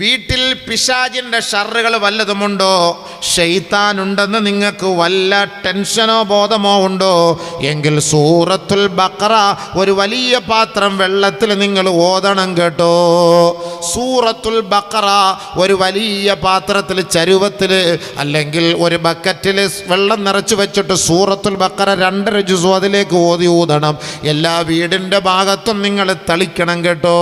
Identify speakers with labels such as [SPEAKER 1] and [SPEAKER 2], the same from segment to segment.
[SPEAKER 1] വീട്ടിൽ പിശാജിന്റെ ഷറുകൾ വല്ലതുമുണ്ടോ? ഷെയ്ത്താനുണ്ടെന്ന് നിങ്ങൾക്ക് വല്ല ടെൻഷനോ ബോധമോ ഉണ്ടോ? എങ്കിൽ സൂറത്തുൽ ബക്കറ ഒരു വലിയ പാത്രം വെള്ളത്തിൽ നിങ്ങൾ ഓതണം കേട്ടോ. സൂറത്തുൽ ബക്കറ ഒരു വലിയ പാത്രത്തിൽ ചരുവത്തിൽ അല്ലെങ്കിൽ ഒരു ബക്കറ്റിൽ വെള്ളം നിറച്ച് വെച്ചിട്ട് സൂറത്തുൽ ബക്കറ രണ്ടര ജുസു അതിലേക്ക് ഓതി ഊതണം. എല്ലാ വീടിന്റെ ഭാഗത്തും നിങ്ങൾ തളിക്കണം കേട്ടോ.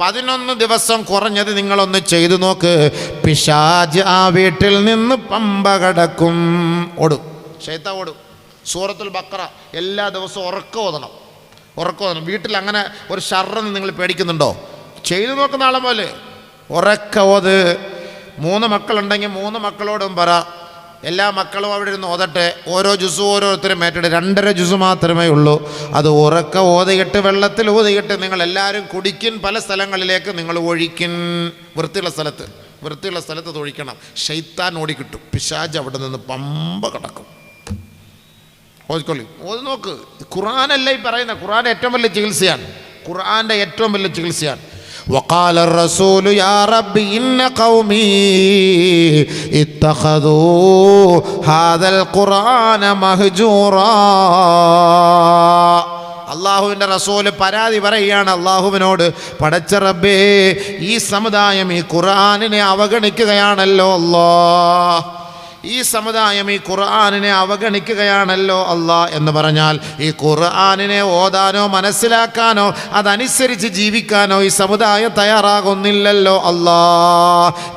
[SPEAKER 1] പതിനൊന്ന് ദിവസം കുറഞ്ഞത് നിങ്ങളൊന്ന് ചെയ്തു നോക്ക്. പിശാജ് ആ വീട്ടിൽ നിന്ന് പമ്പ കടക്കും. ഓടും. ഷെയ്ത്ത ഓടും. സൂറത്തുൽ ബക്ര എല്ലാ ദിവസവും ഉറക്കം ഓതണം. ഓതണം. വീട്ടിൽ അങ്ങനെ ഒരു ഷർറെന്ന് നിങ്ങൾ പേടിക്കുന്നുണ്ടോ? ചെയ്തു നോക്കുന്ന ആളെ പോലെ. ഉറക്ക ഓത്. മൂന്ന് മക്കളുണ്ടെങ്കിൽ മൂന്ന് മക്കളോടും പറ എല്ലാ മക്കളും അവിടെ ഇരുന്ന് ഓതട്ടെ. ഓരോ ജ്യൂസും ഓരോരുത്തരും ഏറ്റെടുത്ത് രണ്ടര ജ്യൂസ് മാത്രമേ ഉള്ളൂ. അത് ഉറക്ക ഓതയിട്ട് വെള്ളത്തിൽ ഓതയിട്ട് നിങ്ങൾ എല്ലാവരും കുടിക്കും. പല സ്ഥലങ്ങളിലേക്ക് നിങ്ങൾ ഒഴിക്കും. വൃത്തിയുള്ള സ്ഥലത്ത് വൃത്തിയുള്ള സ്ഥലത്ത് തൊഴിക്കണം ഷെയ്ത്താൻ ഓടിക്കിട്ടും. പിശാജ് അവിടെ നിന്ന് പമ്പ കിടക്കും. ഓതിക്കൊള്ളി ഓത് നോക്ക്. ഖുറാനല്ല ഈ പറയുന്ന ഖുറാൻ ഏറ്റവും വലിയ ചികിത്സയാണ്. ഖുർആന്റെ ഏറ്റവും വലിയ ചികിത്സയാണ്. وقال الرسول يا رب إن قومي اتخذوا هذا القرآن مهجورا അള്ളാഹുവിൻ്റെ റസൂല് പരാതി പറയുകയാണ് അള്ളാഹുവിനോട് പടച്ച റബ്ബേ ഈ സമുദായം ഈ ഖുർആാനിനെ അവഗണിക്കുകയാണല്ലോ അല്ലാ ഈ സമുദായം ഈ ഖുർആാനിനെ അവഗണിക്കുകയാണല്ലോ അള്ളാ എന്ന് പറഞ്ഞാൽ ഈ ഖുർആാനിനെ ഓതാനോ മനസ്സിലാക്കാനോ അതനുസരിച്ച് ജീവിക്കാനോ ഈ സമുദായം തയ്യാറാകുന്നില്ലല്ലോ അല്ലാ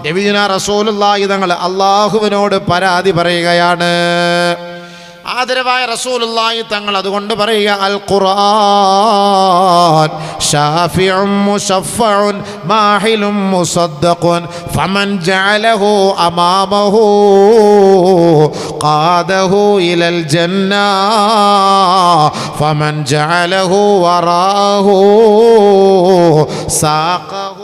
[SPEAKER 1] നബിദിന റസൂലുള്ളാഹി തങ്ങൾ അള്ളാഹുവിനോട് പരാതി പറയുകയാണ്. ആദരവായ റസൂലുള്ളാഹി തങ്ങൾ അതുകൊണ്ട് പറയുക അൽ ഖുർആൻ ഷാഫിഉം മുശഫഉൻ മാഹിലും മുസദ്ദഖുൻ ഫമൻ ജഅലഹു അമാമഹു ഖാദഹു ഇലൽ ജന്ന ഫമൻ ജഅലഹു വറാഹു സാഖഹു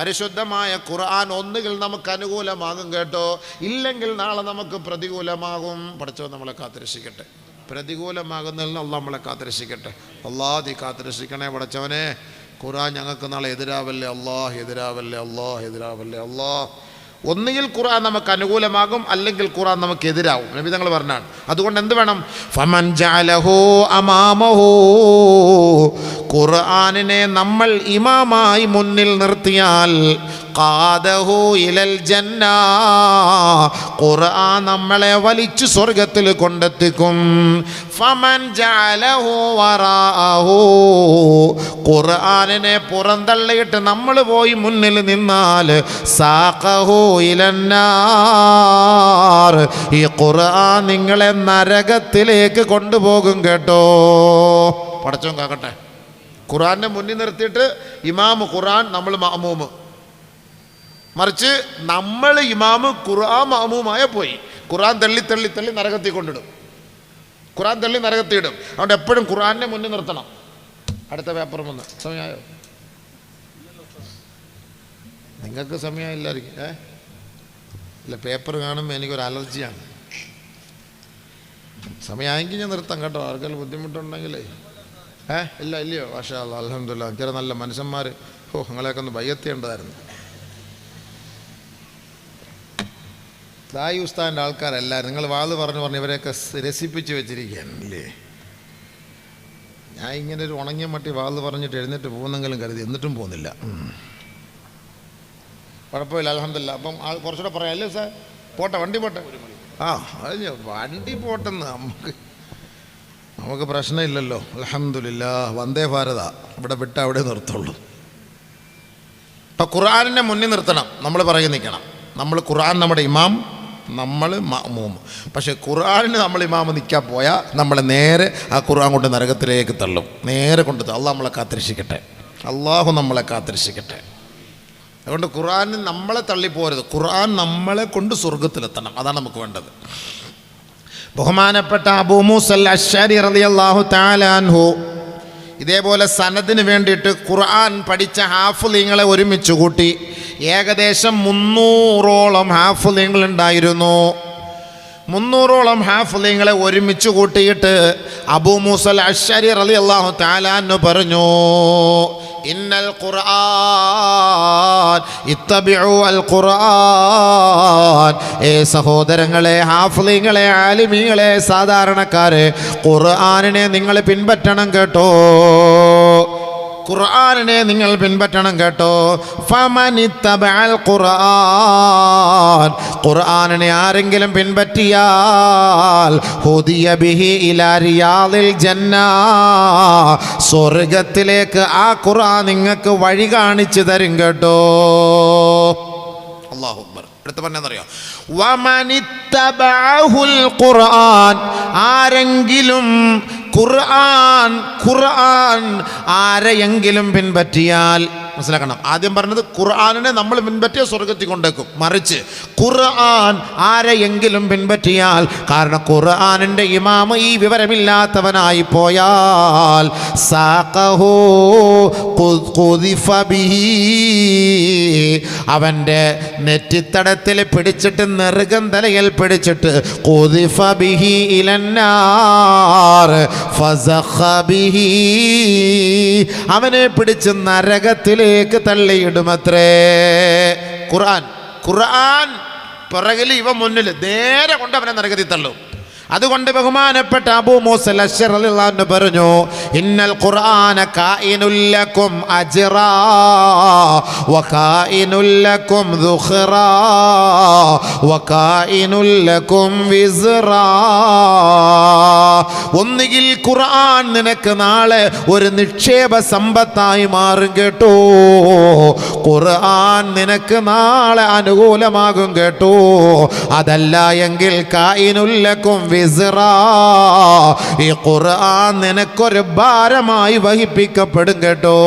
[SPEAKER 1] പരിശുദ്ധമായ ഖുർആൻ ഒന്നുകിൽ നമുക്ക് അനുകൂലമാകും കേട്ടോ. ഇല്ലെങ്കിൽ നാളെ നമുക്ക് പ്രതികൂലമാകും. പഠിച്ചോ നമ്മളെ കാത്തിരക്ഷിക്കട്ടെ. പ്രതികൂലമാകുന്നതിൽ നിന്ന് നമ്മളെ കാത്തിരക്ഷിക്കട്ടെ. അള്ളാഹി കാത്തിരക്ഷിക്കണേ പഠിച്ചവനെ ഖുർആൻ ഞങ്ങൾക്ക് നാളെ എതിരാവല്ലേ? അള്ളാഹ് എതിരാവല്ലേ? അള്ളാഹ് എതിരാവല്ലേ? അള്ളാഹ് ഒന്നുകിൽ ഖുർആൻ നമുക്ക് അനുകൂലമാകും അല്ലെങ്കിൽ ഖുർആൻ നമുക്ക് എതിരാവും. നബി തങ്ങൾ പറഞ്ഞാണ്. അതുകൊണ്ട് എന്ത് വേണം? ഫമൻ ജാലഹോ അമാമഹോ. ഖുർആനിനെ നമ്മൾ ഇമാമായി മുന്നിൽ നിർത്തിയാൽ ഖാദഹു ഇലൽ ജന്ന. ഖുർആൻ നമ്മളെ വലിച്ചു സ്വർഗത്തിൽ കൊണ്ടെത്തിക്കും. ഫമൻ ജഅലഹു വറാഹു ഖുർആനിനെ പുറന്തള്ളിയിട്ട് നമ്മൾ പോയി മുന്നിൽ നിന്നാൽ സാഖഹു ഇലന്നാർ ഈ ഖുർആൻ നിങ്ങളെ നരകത്തിലേക്ക് കൊണ്ടുപോകും കേട്ടോ. പടച്ചോൻ കാക്കട്ടെ. ഖുർആനെ മുന്നിൽ നിർത്തിയിട്ട് ഇമാം ഖുർആൻ നമ്മൾ മാമൂമ് മറിച്ച് നമ്മൾ ഇമാമ് ഖുർആൻ മാമുമായ പോയി. ഖുർആൻ തള്ളി തള്ളി തള്ളി നരകത്തിൽ കൊണ്ടിടും. ഖുറാൻ തള്ളി നരകത്തിയിടും അതുകൊണ്ട് എപ്പോഴും ഖുറാനെ മുന്നിൽ നിർത്തണം. അടുത്ത പേപ്പർ വന്ന് സമയമായോ? നിങ്ങൾക്ക് സമയമില്ലായിരിക്കും. ഏ? ഇല്ല പേപ്പർ കാണുമ്പോൾ എനിക്കൊരു അലർജിയാണ്. സമയമായെങ്കിൽ ഞാൻ നിർത്താം കേട്ടോ. ആർക്കെങ്കിലും ബുദ്ധിമുട്ടുണ്ടെങ്കിലേ. ഏ? ഇല്ല ഇല്ലയോ? മാഷാ അലഹമില്ല ചില നല്ല മനുഷ്യന്മാർ ഓ നിങ്ങളെയൊക്കെ ഒന്ന് ബയ്യത്തേണ്ടതായിരുന്നു ദായി ഉസ്താന്റെ ആൾക്കാരല്ല. നിങ്ങൾ വാത് പറഞ്ഞു പറഞ്ഞു ഇവരെയൊക്കെ രസിപ്പിച്ച് വെച്ചിരിക്കുകയാണ് അല്ലേ ഞാൻ ഇങ്ങനെ ഒരു ഉണങ്ങിയ മട്ടി വാത് പറഞ്ഞിട്ട് എഴുന്നേറ്റ് പോകുന്നെങ്കിലും കരുതി. എന്നിട്ടും പോകുന്നില്ല. കുഴപ്പമില്ല അലഹമില്ല അപ്പം കുറച്ചുകൂടെ പറയാം. അല്ലേ സാർ പോട്ടെ വണ്ടി പോട്ടെ. ആ അത് വണ്ടി പോട്ടെന്ന് നമുക്ക് നമുക്ക് പ്രശ്നമില്ലല്ലോ. അലഹമില്ല വന്ദേ ഭാരത. ഇവിടെ വിട്ട അവിടെ നിർത്തുള്ളൂ. ഇപ്പം ഖുറാനിനെ മുന്നിൽ നിർത്തണം. നമ്മൾ പറയും നിൽക്കണം നമ്മൾ ഖുറാൻ നമ്മുടെ ഇമാം നമ്മൾ മഅമൂം പക്ഷേ ഖുർആാനിന് നമ്മൾ ഇമാമ നിൽക്കാൻ പോയാൽ നമ്മളെ നേരെ ആ ഖുർആൻ കൊണ്ട് നരകത്തിലേക്ക് തള്ളും. നേരെ കൊണ്ട് അള്ളാഹ് നമ്മളെ കാത്തിരക്ഷിക്കട്ടെ. അള്ളാഹു നമ്മളെ കാത്തിരക്ഷിക്കട്ടെ. അതുകൊണ്ട് ഖുർആൻ നമ്മളെ തള്ളിപ്പോരുത് ഖുർആൻ നമ്മളെ കൊണ്ട് സ്വർഗത്തിലെത്തണം അതാണ് നമുക്ക് വേണ്ടത്. ബഹുമാനപ്പെട്ട അബൂ മൂസൽ അഷാരി റളിയല്ലാഹു തആല അൻഹു ഇതേപോലെ സനദിന് വേണ്ടിയിട്ട് ഖുർആൻ പഠിച്ച ഹാഫുലിങ്ങളെ ഒരുമിച്ച് കൂട്ടി ഏകദേശം മുന്നൂറോളം ഹാഫുലിങ്ങൾ ഉണ്ടായിരുന്നു. മുന്നൂറോളം ഹാഫിലിങ്ങളെ ഒരുമിച്ച് കൂട്ടിയിട്ട് അബൂ മൂസൽ അഷരി റലി അള്ളാഹു താലാന്ന് പറഞ്ഞു ഇന്നൽ ഖുർആൻ ഇത്തബിഉ ഖുർആൻ. ഏ സഹോദരങ്ങളെ ഹാഫ്ലിങ്ങളെ ആലിമീങ്ങളെ സാധാരണക്കാരെ ഖുർആനിനെ നിങ്ങൾ പിൻപറ്റണം കേട്ടോ. ഖുർആനിനെ നിങ്ങൾ പിൻപറ്റണം കേട്ടോ. ഫമനിത്തബഅൽ ഖുർആൻ. ഖുർആനിനെ ആരെങ്കിലും പിൻപറ്റിയാൽ ഹുദിയ ബിഹി സ്വർഗത്തിലേക്ക് ആ ഖുർആൻ നിങ്ങൾക്ക് വഴി കാണിച്ചു തരും കേട്ടോ. അള്ളാഹു അടുത്ത് ഖുർആൻ. ആരെങ്കിലും ഖുർആൻ ഖുർആൻ ആരെയെങ്കിലും പിൻപറ്റിയാൽ മനസ്സിലാക്കണം ആദ്യം പറഞ്ഞത് ഖുർആാനിനെ നമ്മൾ പിൻപറ്റിയ സ്വർഗത്തിൽ കൊണ്ടേക്കും മറിച്ച് ഖുർആൻ ആരെയെങ്കിലും പിൻപറ്റിയാൽ കാരണം ഖുർആാനിന്റെ ഇമാമ ഈ വിവരമില്ലാത്തവനായി പോയാൽ. അവന്റെ നെറ്റിത്തടത്തിൽ പിടിച്ചിട്ട് നെറുകം തലയിൽ പിടിച്ചിട്ട്. അവനെ പിടിച്ച് നരകത്തിലേക്ക് തള്ളിയിടുമത്രേ. ഖുർആൻ. ഖുർആൻ പിറകിൽ ഇവ മുന്നിൽ നേരെ കൊണ്ട് അവനെ നരകത്തിൽ തള്ളും. അതുകൊണ്ട് ബഹുമാനപ്പെട്ട അബൂ മൂസൽ അശ്ശർ അലിള്ളാഹു പറഞ്ഞു ഇന്നൽ ഖുർആന കായിനുല്ലക്കും അജ്റാ വകായിനുല്ലക്കും ദുഖ്റാ വകായിനുല്ലക്കും വിസ്റാ ഒന്നുകിൽ ഖുർആൻ നിനക്ക് നാളെ ഒരു നിക്ഷേപ സമ്പത്തായി മാറും കേട്ടോ. ഖുർആൻ നിനക്ക് നാളെ അനുകൂലമാകും കേട്ടോ. അതല്ല എങ്കിൽ കായിനുല്ലക്കും വിസ്റാ. ഈ ഖുർആൻ നിനക്കൊരു ഭാരമായി വഹിപ്പിക്കപ്പെടും കേട്ടോ.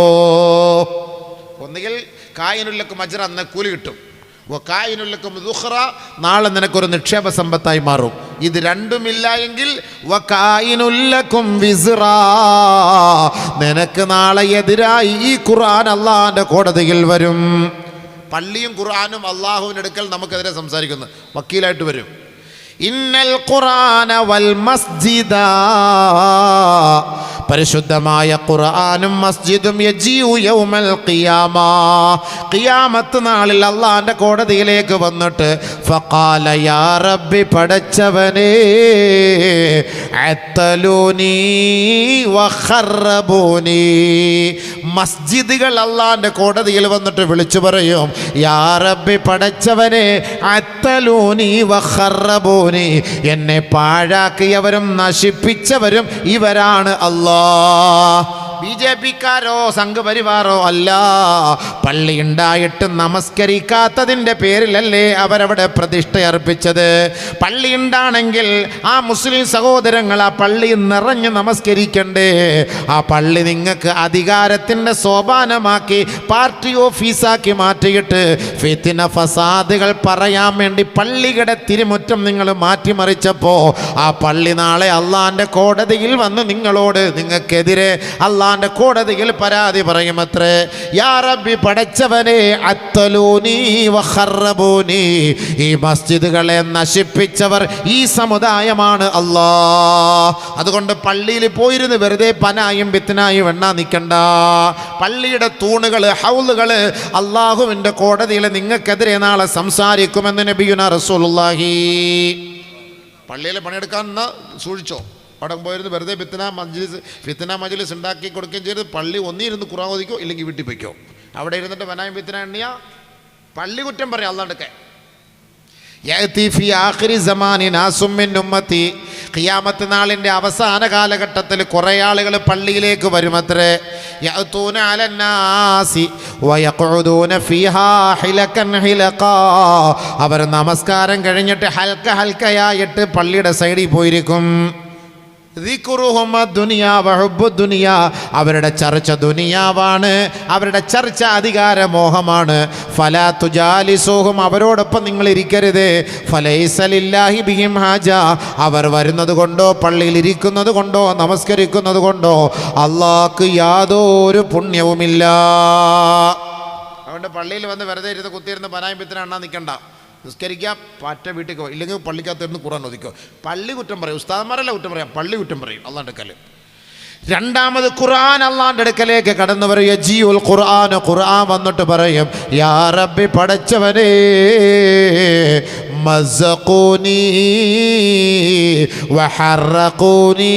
[SPEAKER 1] ഒന്നുകിൽ കായിനുല്ലക്കും അജറ എന്ന കൂലി കിട്ടും. വക്കായിനുല്ലക്കും ദുഹ്റ നാളെ നിനക്കൊരു നിക്ഷേപ സമ്പത്തായി മാറും. ഇത് രണ്ടുമില്ല എങ്കിൽ നിനക്ക് നാളെ എതിരായി ഈ ഖുർആൻ അള്ളാഹാന്റെ കോടതിയിൽ വരും. പള്ളിയും ഖുർആനും അള്ളാഹുവിന്റെ അടുക്കൽ നമുക്കെതിരെ സംസാരിക്കുന്നു. വക്കീലായിട്ട് വരും. ഇന്നൽ ഖുർആന വൽ മസ്ജിദ. പരിശുദ്ധമായ ഖുർആാനും മസ്ജിദും യൗമൽ ഖിയാമ. ഖിയാമത്ത് നാളിൽ അള്ളാന്റെ കോടതിയിലേക്ക് വന്നിട്ട് ഫഖാല യാ റബ്ബി പടച്ചവനേ മസ്ജിദുകൾ അള്ളാന്റെ കോടതിയിൽ വന്നിട്ട് വിളിച്ചു പറയും യാ റബ്ബി പടച്ചവനെ അത്തലൂനി എന്നെ പാഴാക്കിയവരും നശിപ്പിച്ചവരും ഇവരാണ് അല്ലാ ബി ജെ പിക്കാരോ സംഘപരിവാറോ അല്ല. പള്ളി ഉണ്ടായിട്ട് നമസ്കരിക്കാത്തതിന്റെ പേരിലല്ലേ അവരവിടെ പ്രതിഷ്ഠ അർപ്പിച്ചത് പള്ളി ഉണ്ടാണെങ്കിൽ ആ മുസ്ലിം സഹോദരങ്ങൾ ആ പള്ളി നിറഞ്ഞ് നമസ്കരിക്കണ്ടേ. ആ പള്ളി നിങ്ങൾക്ക് അധികാരത്തിന്റെ സോപാനമാക്കി പാർട്ടി ഓഫീസാക്കി മാറ്റിയിട്ട് ഫിത്തിന ഫസാദുകൾ പറയാൻ വേണ്ടി പള്ളിയുടെ തിരുമുറ്റം നിങ്ങൾ മാറ്റിമറിച്ചപ്പോൾ ആ പള്ളി നാളെ അള്ളാന്റെ കോടതിയിൽ വന്ന് നിങ്ങളോട് നിങ്ങൾക്കെതിരെ അള്ളാന്റെ കോടതിയിൽ പരാതി പറയുമത്രേ യാ റബ്ബി പടച്ചവനെ അത്തലൂനി ഈ മസ്ജിദുകളെ നശിപ്പിച്ചവർ ഈ സമുദായമാണ് അല്ലാ അതുകൊണ്ട് പള്ളിയിൽ പോയിരുന്ന് വെറുതെ പനായും വിത്തനായും എണ്ണ നിൽക്കണ്ട പള്ളിയുടെ തൂണുകൾ ഹൗലുകൾ അള്ളാഹുവിന്റെ കോടതിയിൽ നിങ്ങൾക്കെതിരെ നാളെ സംസാരിക്കുമെന്ന് നബിയുന റസൂലുള്ളാഹി. പള്ളിയിൽ പണിയെടുക്കാൻ സൂക്ഷിച്ചോ? അവിടെ പോയിരുന്ന് വെറുതെ ഫിത്തന മജ്ലിസ് ഫിത്തന മജ്ലിസ് ഉണ്ടാക്കി കൊടുക്കുകയും ചെയ്ത് പള്ളി ഒന്നിരുന്ന് ഖുറാൻ ഓദിക്കോ ഇല്ലെങ്കിൽ വീട്ടിൽ പൊയ്ക്കോ. അവിടെ ഇരുന്നിട്ട് വനായ ഫിത്തന എണ്ണിയ? പള്ളി കുറ്റം പറയാം അല്ലാണ്ടൊക്കെ. ഖിയാമത്ത് നാളിന്റെ അവസാന കാലഘട്ടത്തിൽ കുറേ ആളുകൾ പള്ളിയിലേക്ക് വരുമത്രേ. അവർ നമസ്കാരം കഴിഞ്ഞിട്ട് ഹൽക്ക ഹൽക്കയായിട്ട് പള്ളിയുടെ സൈഡിൽ പോയിരിക്കും. അവരുടെ ചർച്ച ദുനിയാവാണ്. അവരുടെ ചർച്ച അധികാര മോഹമാണ്. ഫലാ തുജാലിസൂഹും അവരോടൊപ്പം നിങ്ങൾ ഇരിക്കരുത്. ഹാജ. അവർ വരുന്നത് കൊണ്ടോ പള്ളിയിൽ ഇരിക്കുന്നത് കൊണ്ടോ നമസ്കരിക്കുന്നത് കൊണ്ടോ അള്ളാഹ്ക്ക് യാതൊരു പുണ്യവുമില്ല. അതുകൊണ്ട് പള്ളിയിൽ വന്ന് വെറുതെ ഇരുന്ന് കുത്തിയിരുന്ന് പനായും പിത്തിന എണ്ണാൻ നിൽക്കണ്ട നിസ്കരിക്കുക പാറ്റ വീട്ടിൽ പോകും ഇല്ലെങ്കിൽ പള്ളിക്കകത്ത് ഇരുന്ന് ഖുറാൻ ഒതുക്കോ പള്ളി കുറ്റം പറയും. ഉസ്താദന്മാരല്ല കുറ്റം പറയാം. പള്ളി കുറ്റം പറയും. അള്ളാന്റെ അടുക്കൽ രണ്ടാമത് ഖുർആൻ അള്ളാന്റെ അടുക്കലേക്ക് കടന്നു പറയുക ജിയുൽ ഖുർആൻ ഖുർആൻ വന്നിട്ട് പറയും യാ റബ്ബി പടച്ചവനേ മസ്സഖൂനി വഹറഖൂനി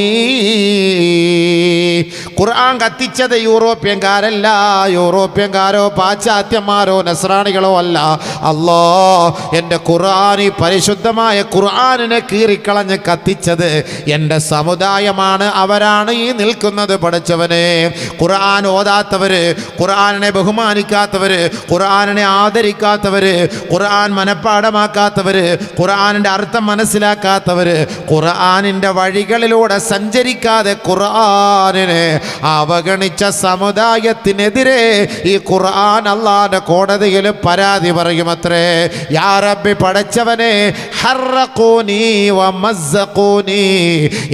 [SPEAKER 1] ഖുർആൻ കത്തിച്ചത് യൂറോപ്യൻകാരല്ല. യൂറോപ്യൻകാരോ പാശ്ചാത്യന്മാരോ നസ്രാണികളോ അല്ല. അല്ലോ എന്റെ ഖുർആൻ ഈ പരിശുദ്ധമായ ഖുർആാനിനെ കീറിക്കളഞ്ഞ് കത്തിച്ചത് എന്റെ സമുദായമാണ്. അവരാണ് ഈ നിൽക്കുന്നത് പഠിച്ചവനെ. ഖുർആൻ ഓതാത്തവര് ഖുർആാനിനെ ബഹുമാനിക്കാത്തവര് ഖുർആാനിനെ ആദരിക്കാത്തവര് ഖുർആൻ മനഃപ്പാടമാക്കാത്തവര് ഖുർആാനിന്റെ അർത്ഥം മനസ്സിലാക്കാത്തവര് ഖുർആാനിന്റെ വഴികളിലൂടെ സഞ്ചരിക്കാതെ ഖുർആനിനെ അവഗണിച്ച സമുദായത്തിനെതിരെ ഈ ഖുർആൻ അള്ളാന്റെ കോടതിയിൽ പരാതി പറയും അത്രേ. യാറബി പടച്ചവനെ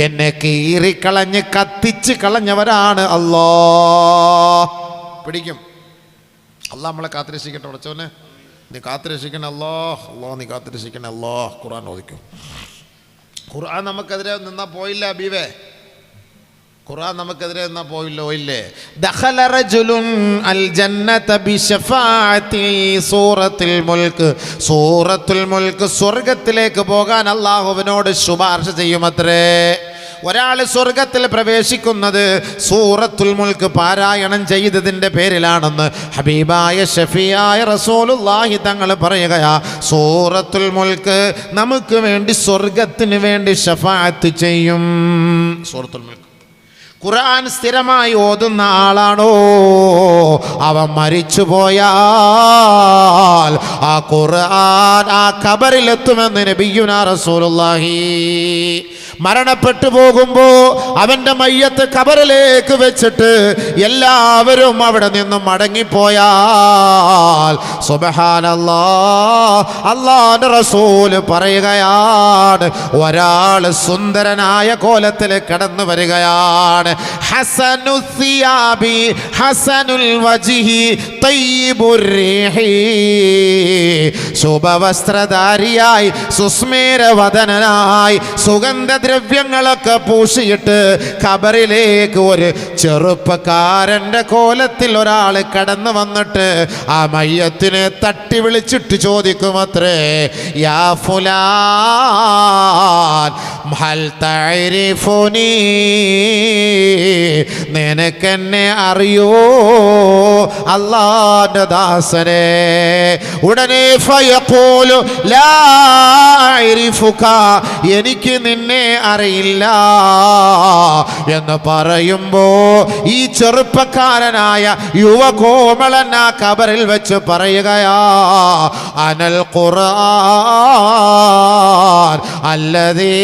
[SPEAKER 1] എന്നെ കീറിക്കളഞ്ഞ് കത്തിച്ച് കളഞ്ഞവരാണ് അല്ലോ പിടിക്കും. അല്ല നമ്മളെ കാത്തിരക്ഷിക്കട്ടെ ഉടച്ചവനെ നീ കാത്തിരക്ഷിക്കണേ അല്ലോ അല്ലോ നീ കാത്തിരക്ഷിക്കണേ അല്ലോ ഖുർആൻ ഓദിക്കും ഖുർആൻ നമുക്കെതിരെ നിന്നാ പോയില്ല അബീവേ ഖുർആൻ നമുക്കെതിരെ നിന്നാ പോയില്ലോ ഇല്ലേ ദഖല റജുലുൻ അൽ ജന്നത ബിശഫാഅതി സൂറത്തുൽ മുൽക്ക് സൂറത്തുൽ മുൽക്ക് സ്വർഗത്തിലേക്ക് പോകാൻ അല്ലാഹുവിനോട് ശുപാർശ ചെയ്യുമത്രേ. ഒരാൾ സ്വർഗത്തിൽ പ്രവേശിക്കുന്നത് സൂറത്തുൽ മുൽക്ക് പാരായണം ചെയ്തതിന്റെ പേരിലാണെന്ന് ഹബീബായ ഷഫിയായ റസോലുല്ലാഹി തങ്ങൾ പറയുകയാ സൂറത്തുൽ മുൽക്ക് നമുക്ക് വേണ്ടി സ്വർഗത്തിന് വേണ്ടി ഷഫാത്ത് ചെയ്യും. സൂറത്തുൽ മുൽക്ക്. ഖുർആൻ സ്ഥിരമായി ഓതുന്ന ആളാണോ? അവൻ മരിച്ചു പോയാൽ ആ ഖുർആൻ ആ ഖബറിലെത്തുമെന്ന് നബിയുന റസൂലുള്ളാഹി. മരണപ്പെട്ടു പോകുമ്പോൾ അവന്റെ മയ്യത്ത് ഖബറിലേക്ക് വെച്ചിട്ട് എല്ലാവരും അവിടെ നിന്നും മടങ്ങിപ്പോയാൽ സുബഹാനല്ലാ അള്ളാന്റെ റസൂൽ പറയുകയാണ് ഒരാൾ സുന്ദരനായ കോലത്തിൽ കടന്നു വരികയാണ്. ഹസനു സിയാബി ഹസനുൽ വജിഹി തയ്യിബുർ റീഹി. ശുഭവസ്ത്രധാരിയായി സുസ്മേരവദനായി സുഗന്ധദ്രവ്യങ്ങളൊക്കെ പൂശിയിട്ട് ഖബറിലേക്ക് ഒരു ചെറുപ്പക്കാരന്റെ കോലത്തിൽ ഒരാൾ കടന്നു വന്നിട്ട് ആ മയ്യത്തിനെ തട്ടി വിളിച്ചിട്ട് ചോദിക്കുമത്രേ യാ ഫുലാൻ ഹൽ തഅരിഫുനി? നിനക്കെന്നെ അറിയോ? അള്ളാന്റെ ദാസനെ. ഉടനെ ഫയഖൂലു ലാ അഅരിഫുക എനിക്ക് നിന്നെ അറിയില്ല എന്ന് പറയുമ്പോ ഈ ചെറുപ്പക്കാരനായ യുവകോമളൻ ആ കബറിൽ വെച്ച് പറയുകയാ അനൽ ഖുർആൻ അല്ലതേ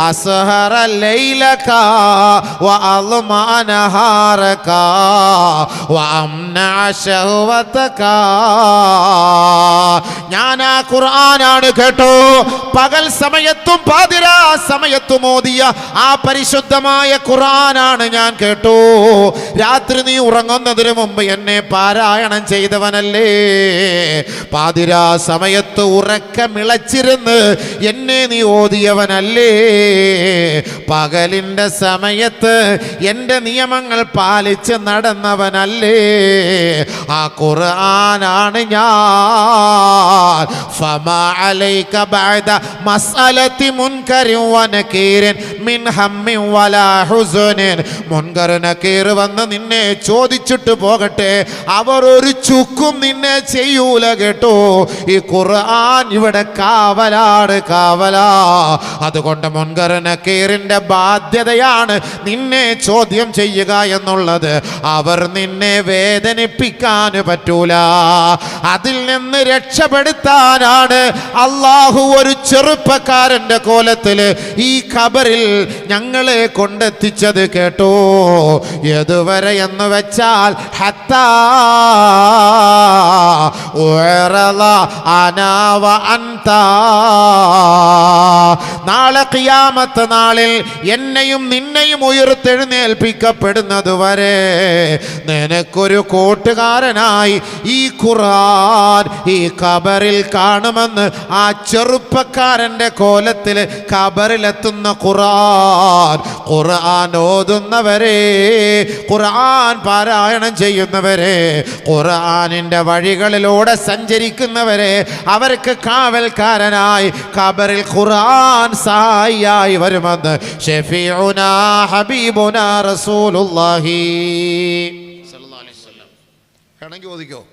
[SPEAKER 1] അസ്ഹറ ലൈലക വഅളമാ നഹാറക വഅംനഅ ശഹവതക ഞാൻ ആ ഖുർആനാണ് കേട്ടോ. പകൽ സമയത്തും പാതിരാ സമയത്തും ഓതിയ ആ പരിശുദ്ധമായ ഖുർആനാണ് ഞാൻ കേട്ടോ. രാത്രി നീ ഉറങ്ങുന്നതിന് മുമ്പ് എന്നെ പാരായണം ചെയ്തവനല്ലേ. പാതിരാ സമയത്ത് ഉറക്കമിളച്ചിരുന്ന് എന്നെ നീ ഓതിയവനല്ലേ. പകലിന്റെ സമയത്ത് എന്റെ നിയമങ്ങൾ പാലിച്ച് നടന്നവനല്ലേ. ആ ഖുർആനാണ് ഞാൻ. വന്ന് നിന്നെ ചോദിച്ചിട്ട് പോകട്ടെ. അവർ ഒരു ചുക്കും നിന്നെ ചെയ്യൂല കേട്ടോ. ഈ ഖുർആൻ ഇവിടെ കാവലാണ് കാവലാ. അതുകൊണ്ട് മുൻകർ കീറിന്റെ ബാധ്യതയാണ് നിന്നെ ചോദ്യം ചെയ്യുക എന്നുള്ളത് അവർ നിന്നെ വേദനിപ്പിക്കാൻ പറ്റൂല. അതിൽ നിന്ന് രക്ഷപ്പെടുത്താനാണ് അള്ളാഹു ഒരു ചെറുപ്പക്കാരന്റെ കോലത്തിൽ ഈ ഖബറിൽ ഞങ്ങളെ കൊണ്ടെത്തിച്ചത് കേട്ടോ. എതുവരെ എന്ന് വെച്ചാൽ ഹത്താ അനാവ അന്ത നാളെ ഖിയാമത്ത് നാളിൽ എന്നെയും നിന്നെയും ഉയർത്തെഴുന്നേൽപ്പിക്കപ്പെടുന്നത് വരെ നിനക്കൊരു കൂട്ടുകാരനായി ഈ ഖുറാൻ ഈ ഖബറിൽ കാണുമെന്ന് ആ ചെറുപ്പക്കാരന്റെ കോലത്തിൽ ഖബറിലെത്തുന്ന ഖുറാൻ ഖുർആൻ ഓതുന്നവരെ ഖുർആൻ പാരായണം ചെയ്യുന്നവരെ ഖുർആാനിന്റെ വഴികളിലൂടെ സഞ്ചരിക്കുന്നവരെ അവർക്ക് കാവൽക്കാരനായി ഖബറിൽ ഖുർആൻ സായിയായി വരുമെന്ന് ഷെഫിയുന ഹബീബുന വസല്ലം. വേണമെങ്കിൽ ഓദിക്കോ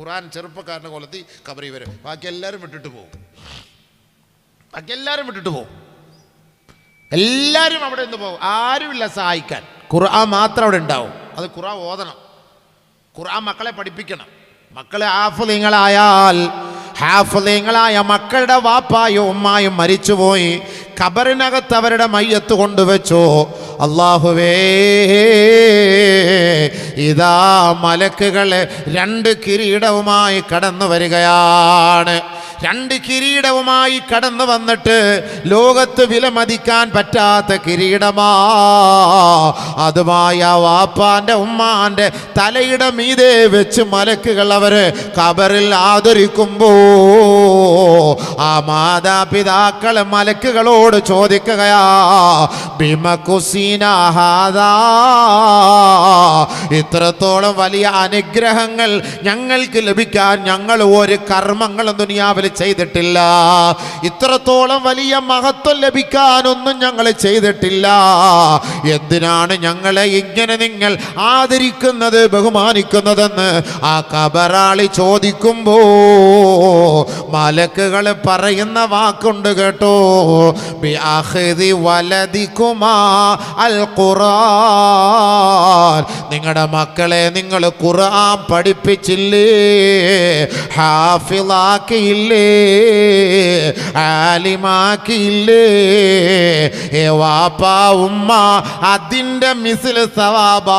[SPEAKER 1] ഖുർആൻ ചെറുപ്പക്കാരനെ കൊലത്തി കബറി വരും. ബാക്കി എല്ലാവരും വിട്ടിട്ട് പോകും ബാക്കി എല്ലാവരും വിട്ടിട്ട് പോകും എല്ലാവരും അവിടെ നിന്ന് പോകും. ആരുമില്ല സഹായിക്കാൻ. ഖുർആൻ മാത്രം അവിടെ ഉണ്ടാവും. അത് ഖുർആൻ ഓതണം. ഖുർആൻ മക്കളെ പഠിപ്പിക്കണം. മക്കളെ ഹാഫലിങ്ങളായാൽ ഹാഫലിങ്ങളായ മക്കളുടെ വാപ്പായും ഉമ്മായും മരിച്ചുപോയി. ഖബറിനകത്ത് അവരുടെ മയ്യത്ത് കൊണ്ടുവച്ചു. അള്ളാഹുവേ ഇതാ മലക്കുകളെ രണ്ട് കിരീടവുമായി കടന്നു വരികയാണ് രണ്ട് കിരീടവുമായി കടന്നു വന്നിട്ട് ലോകത്ത് വിലമതിക്കാൻ പറ്റാത്ത കിരീടമാ. അതുമായ വാപ്പാന്റെ ഉമ്മാന്റെ തലയുടെ മീതെ വെച്ച് മലക്കുകൾ അവർ കബറിൽ ആദരിക്കുമ്പോ ആ മാതാപിതാക്കൾ മലക്കുകളോട് ചോദിക്കുകയാ ഇത്രത്തോളം വലിയ അനുഗ്രഹങ്ങൾ ഞങ്ങൾക്ക് ലഭിക്കാൻ ഞങ്ങൾ ഒരു കർമ്മങ്ങളും ദുനിയാവിൽ ചെയ്തിട്ടില്ല. ഇത്രത്തോളം വലിയ മഹത്വം ലഭിക്കാനൊന്നും ഞങ്ങൾ ചെയ്തിട്ടില്ല. എന്തിനാണ് ഞങ്ങളെ ഇങ്ങനെ നിങ്ങൾ ആദരിക്കുന്നത് ബഹുമാനിക്കുന്നതെന്ന്? ആ കബറാളി ചോദിക്കുമ്പോ മലക്കുകൾ പറയുന്ന വാക്കുണ്ട് കേട്ടോ. ഖുർആൻ നിങ്ങളുടെ മക്കളെ നിങ്ങൾ ഖുർആൻ പഠിപ്പിച്ചില്ലേ? ഹാഫിളാക്കിയില്ലേ ആലിമാക്കിയില്ലേ വാപ്പാ ഉമ്മ അതിന്റെ മിസിൽ സവാബ.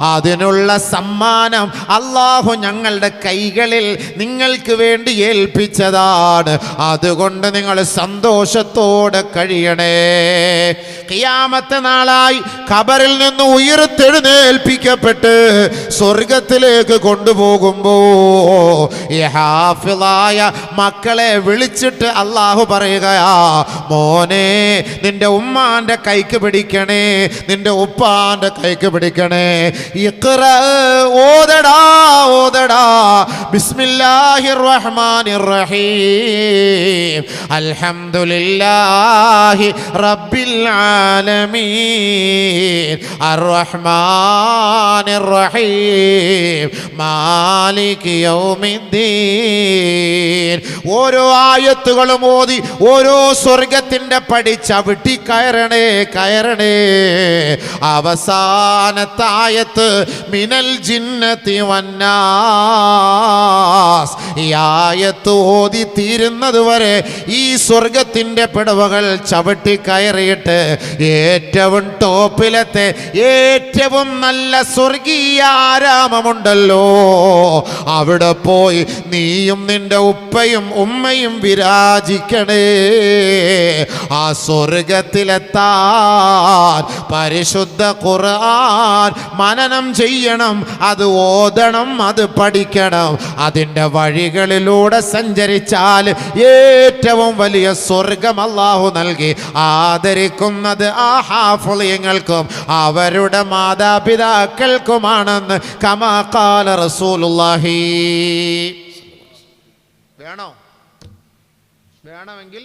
[SPEAKER 1] അതിനുള്ള സമ്മാനം അള്ളാഹു ഞങ്ങളുടെ കൈകളിൽ നിങ്ങൾക്ക് വേണ്ടി ഏൽപ്പിച്ചതാണ്. അതുകൊണ്ട് നിങ്ങൾ സന്തോഷത്തോടെ കഴിയണേ. കിയാമത്തെ നാളായി ഖബറിൽ നിന്ന് ഉയർത്തെഴുന്നേൽപ്പിക്കപ്പെട്ട് സ്വർഗത്തിലേക്ക് കൊണ്ടുപോകുമ്പോ ഈ ഹാഫിളായ മക്കളെ വിളിച്ചിട്ട് അള്ളാഹു പറയുകയാ മോനെ നിന്റെ ഉമ്മാന്റെ കൈക്ക് പിടിക്കണേ നിന്റെ ഉപ്പാന്റെ കൈക്ക് പിടിക്കണേ. ഇക്ര ഓതടാ ഓതടാ. ബിസ്മില്ലാഹിർ റഹ്മാനിർ റഹീം അൽഹംദുലില്ലാഹി റബ്ബിൽ ആലമീൻ. അർറഹ്മാനിർ റഹീം മാലിക് യൗമിദ്ദീൻ. ഓരോ ആയത്തുകളും ഓതി ഓരോ സ്വർഗത്തിന്റെ പടി ചവിട്ടി കയറണേ കയറണേ. അവസാനത്തായത്ത് മിനൽ ജിന്നത്തി വന്നാസ്. ഓതി തീരുന്നത് വരെ ഈ സ്വർഗത്തിന്റെ പിടവകൾ ചവിട്ടി കയറിയിട്ട് ഏറ്റവും ടോപ്പിലത്തെ ഏറ്റവും നല്ല സ്വർഗീയ ആരാമമുണ്ടല്ലോ. അവിടെ പോയി നീയും നിന്റെ ഉപ്പയും ഉമ്മയും വിരാജിക്കണേ ആ സ്വർഗത്തിലെത്താൻ പരിശുദ്ധ ഖുർആൻ മനനം ചെയ്യണം. അത് ഓതണം അത് പഠിക്കണം. അതിന്റെ വഴികളിലൂടെ സഞ്ചരിച്ചാൽ ഏറ്റവും വലിയ സ്വർഗം അള്ളാഹു നൽകി. ആദരിക്കുന്നത് ആ ഹാഫുളിയങ്ങൾക്കും അവരുടെ മാതാപിതാക്കൾക്കുമാണെന്ന് കമാക്കാല റസൂലുള്ളാഹി. വേണോ? വേണമെങ്കിൽ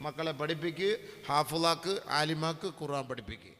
[SPEAKER 1] മക്കളെ പഠിപ്പിക്ക് ഹാഫുലാക്ക് ആലിമാക്ക് ഖുർആൻ പഠിപ്പിക്ക്.